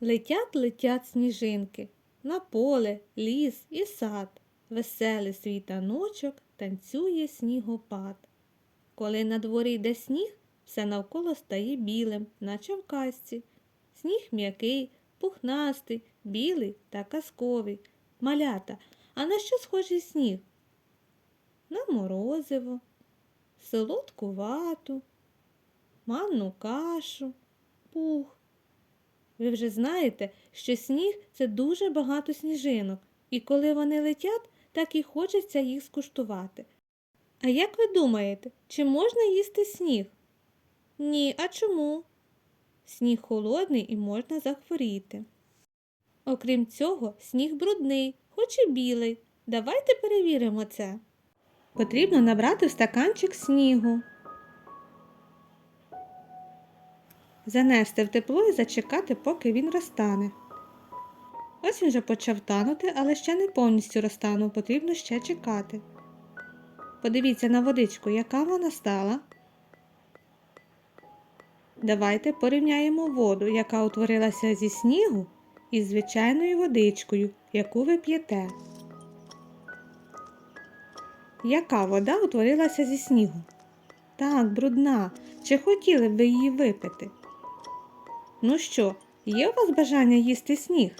Летять, летять сніжинки на поле, ліс і сад. Веселий світаночок танцює снігопад. Коли на дворі йде сніг, все навколо стає білим, наче в казці. Сніг м'який, пухнастий, білий та казковий. Малята, а на що схожий сніг? На морозиво, солодку вату, манну кашу, пух. Ви вже знаєте, що сніг це дуже багато сніжинок, і коли вони летять, так і хочеться їх скуштувати. А як ви думаєте, чи можна їсти сніг? Ні, а чому? Сніг холодний і можна захворіти. Окрім цього, сніг брудний, хоч і білий. Давайте перевіримо це. Потрібно набрати в стаканчик снігу. Занести в тепло і зачекати, поки він розтане. Ось він вже почав танути, але ще не повністю розтанув, потрібно ще чекати. Подивіться на водичку, яка вона стала. Давайте порівняємо воду, яка утворилася зі снігу, із звичайною водичкою, яку ви п'єте. Яка вода утворилася зі снігу? Так, брудна. Чи хотіли б ви її випити? Ну що, є у вас бажання їсти сніг?